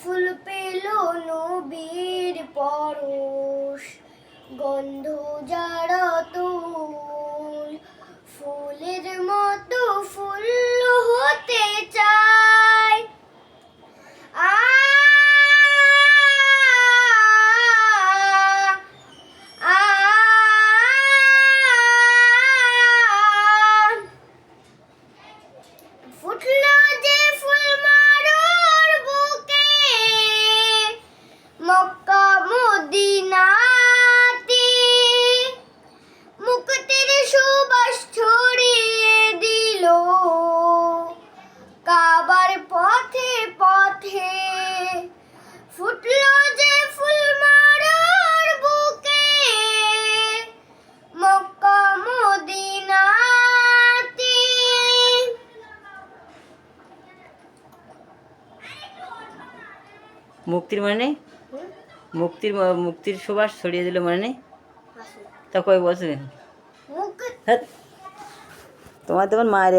ফুল পেল নবীর পরশ গন্ধ জারত ফুলের মতো ফুল হতে চায় ফুটলো যে মুক্তির মানে নেই? মুক্তির মুক্তির সুবাস ছড়িয়ে দিল মানে নেই? তা কই বসে হ্যাঁ তোমার তোমার মায়ের